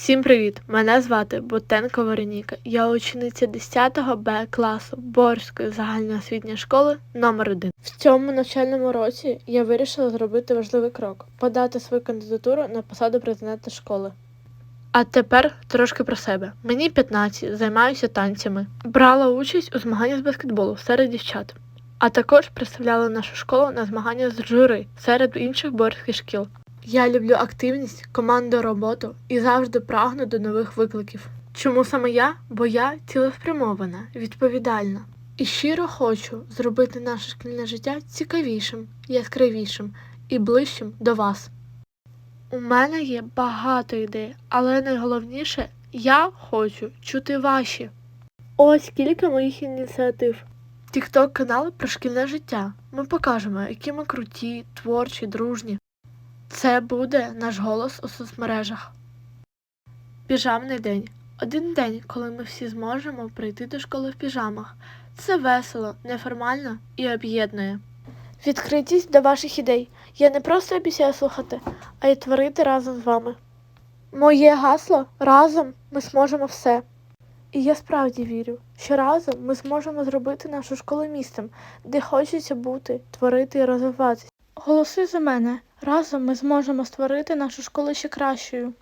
Всім привіт! Мене звати Ботенко Вероніка. Я учениця 10 Б класу Борської загальноосвітньої школи номер 1 В цьому навчальному році я вирішила зробити важливий крок подати свою кандидатуру на посаду президента школи. А тепер трошки про себе. Мені 15, займаюся танцями. Брала участь у змаганнях з баскетболу серед дівчат. А також представляла нашу школу на змаганнях з жури серед інших борських шкіл. Я люблю активність, командну роботу і завжди прагну до нових викликів. Чому саме я? Бо я цілеспрямована, відповідальна і щиро хочу зробити наше шкільне життя цікавішим, яскравішим і ближчим до вас. У мене є багато ідей, але найголовніше я хочу чути ваші. Ось кілька моїх ініціатив. Тікток канал про шкільне життя. Ми покажемо, які ми круті, творчі, дружні. Це буде наш голос у соцмережах. Піжамний день. Один день, коли ми всі зможемо прийти до школи в піжамах. Це весело, неформально і об'єднує. Відкритість до ваших ідей. Я не просто обіцяю слухати, а й творити разом з вами. Моє гасло разом ми зможемо все. І я справді вірю, що разом ми зможемо зробити нашу школу містом, де хочеться бути, творити і розвиватися. Голосуй за мене. Разом ми зможемо створити нашу школу ще кращою.